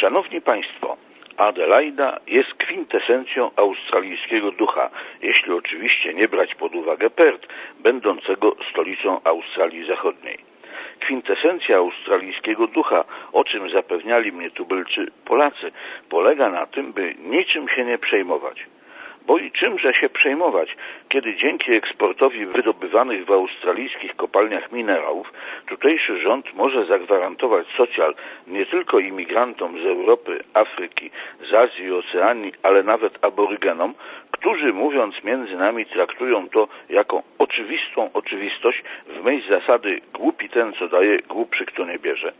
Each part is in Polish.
Szanowni Państwo, Adelaida jest kwintesencją australijskiego ducha, jeśli oczywiście nie brać pod uwagę Perth, będącego stolicą Australii Zachodniej. Kwintesencja australijskiego ducha, o czym zapewniali mnie tubylczy Polacy, polega na tym, by niczym się nie przejmować bo i czymże się przejmować, kiedy dzięki eksportowi wydobywanych w australijskich kopalniach minerałów tutejszy rząd może zagwarantować socjal nie tylko imigrantom z Europy, Afryki, z Azji Oceanii, ale nawet aborygenom, którzy mówiąc między nami traktują to jako oczywistą oczywistość w myśl zasady głupi ten, co daje, głupszy, kto nie bierze.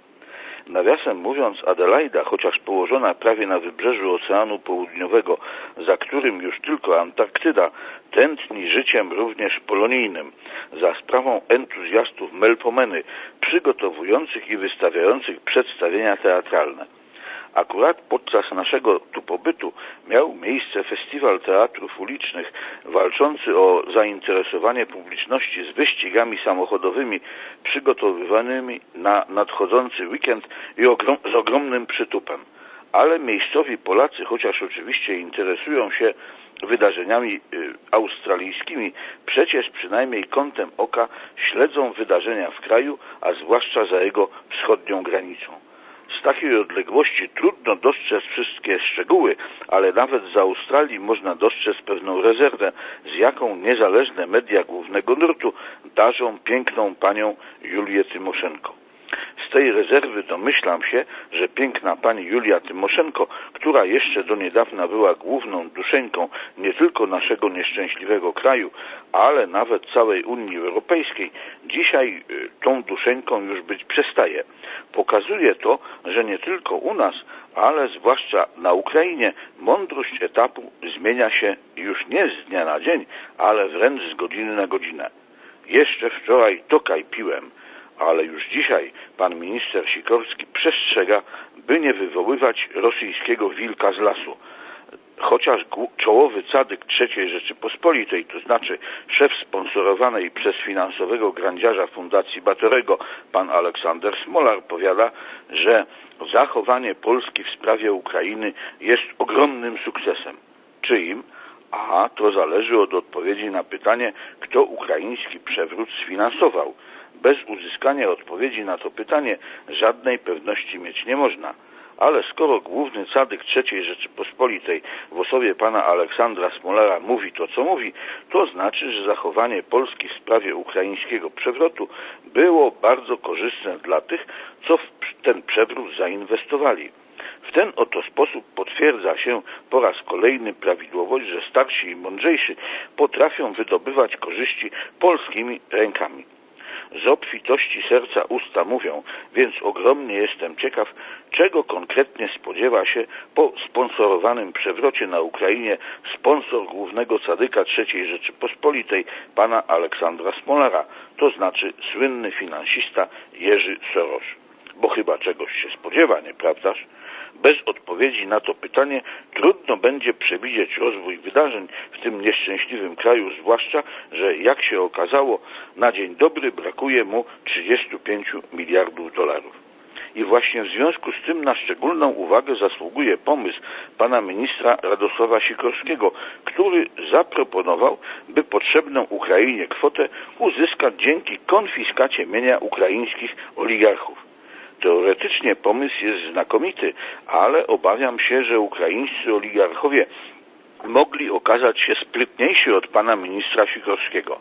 Nawiasem mówiąc, Adelaida, chociaż położona prawie na wybrzeżu Oceanu Południowego, za którym już tylko Antarktyda, tętni życiem również polonijnym, za sprawą entuzjastów Melpomeny, przygotowujących i wystawiających przedstawienia teatralne. Akurat podczas naszego tu pobytu miał miejsce festiwal teatrów ulicznych walczący o zainteresowanie publiczności z wyścigami samochodowymi przygotowywanymi na nadchodzący weekend i ogrom, z ogromnym przytupem. Ale miejscowi Polacy, chociaż oczywiście interesują się wydarzeniami y, australijskimi, przecież przynajmniej kątem oka śledzą wydarzenia w kraju, a zwłaszcza za jego wschodnią granicą. Z takiej odległości trudno dostrzec wszystkie szczegóły, ale nawet z Australii można dostrzec pewną rezerwę, z jaką niezależne media głównego nurtu darzą piękną panią Julię Tymoszenko. Z tej rezerwy domyślam się, że piękna pani Julia Tymoszenko, która jeszcze do niedawna była główną duszeńką nie tylko naszego nieszczęśliwego kraju, ale nawet całej Unii Europejskiej, dzisiaj y, tą duszeńką już być przestaje. Pokazuje to, że nie tylko u nas, ale zwłaszcza na Ukrainie mądrość etapu zmienia się już nie z dnia na dzień, ale wręcz z godziny na godzinę. Jeszcze wczoraj tokaj piłem, ale już dzisiaj pan minister Sikorski przestrzega, by nie wywoływać rosyjskiego wilka z lasu. Chociaż czołowy cadyk III Rzeczypospolitej, to znaczy szef sponsorowanej przez finansowego grandziarza Fundacji Batorego, pan Aleksander Smolar, powiada, że zachowanie Polski w sprawie Ukrainy jest ogromnym sukcesem. Czyim? A to zależy od odpowiedzi na pytanie, kto ukraiński przewrót sfinansował. Bez uzyskania odpowiedzi na to pytanie żadnej pewności mieć nie można. Ale skoro główny cadyk III Rzeczypospolitej w osobie pana Aleksandra Smolara mówi to, co mówi, to znaczy, że zachowanie Polski w sprawie ukraińskiego przewrotu było bardzo korzystne dla tych, co w ten przewrót zainwestowali. W ten oto sposób potwierdza się po raz kolejny prawidłowość, że starsi i mądrzejsi potrafią wydobywać korzyści polskimi rękami z obfitości serca usta mówią, więc ogromnie jestem ciekaw, czego konkretnie spodziewa się po sponsorowanym przewrocie na Ukrainie sponsor głównego cadyka III Rzeczypospolitej, pana Aleksandra Smolara, to znaczy słynny finansista Jerzy Soros. Bo chyba czegoś się spodziewa, nieprawdaż? Bez odpowiedzi na to pytanie trudno będzie przewidzieć rozwój wydarzeń w tym nieszczęśliwym kraju, zwłaszcza, że jak się okazało, na dzień dobry brakuje mu 35 miliardów dolarów. I właśnie w związku z tym na szczególną uwagę zasługuje pomysł pana ministra Radosława Sikorskiego, który zaproponował, by potrzebną Ukrainie kwotę uzyskać dzięki konfiskacie mienia ukraińskich oligarchów. Teoretycznie pomysł jest znakomity, ale obawiam się, że ukraińscy oligarchowie mogli okazać się sprytniejsi od pana ministra Sikorskiego.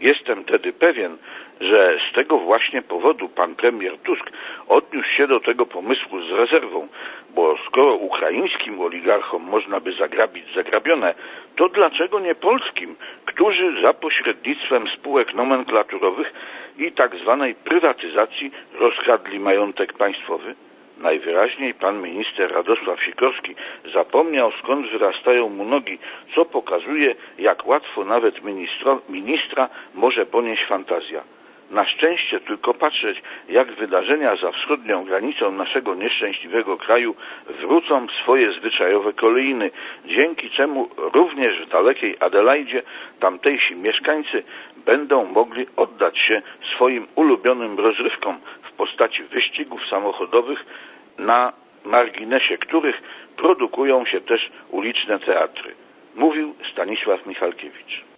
Jestem tedy pewien, że z tego właśnie powodu pan premier Tusk odniósł się do tego pomysłu z rezerwą, bo skoro ukraińskim oligarchom można by zagrabić zagrabione, to dlaczego nie polskim, którzy za pośrednictwem spółek nomenklaturowych i tak zwanej prywatyzacji rozkradli majątek państwowy? Najwyraźniej pan minister Radosław Sikorski zapomniał skąd wyrastają mu nogi, co pokazuje, jak łatwo nawet ministro, ministra może ponieść fantazja. Na szczęście tylko patrzeć, jak wydarzenia za wschodnią granicą naszego nieszczęśliwego kraju wrócą w swoje zwyczajowe kolejny, dzięki czemu również w dalekiej Adelaidzie tamtejsi mieszkańcy będą mogli oddać się swoim ulubionym rozrywkom w postaci wyścigów samochodowych na marginesie których produkują się też uliczne teatry. Mówił Stanisław Michalkiewicz.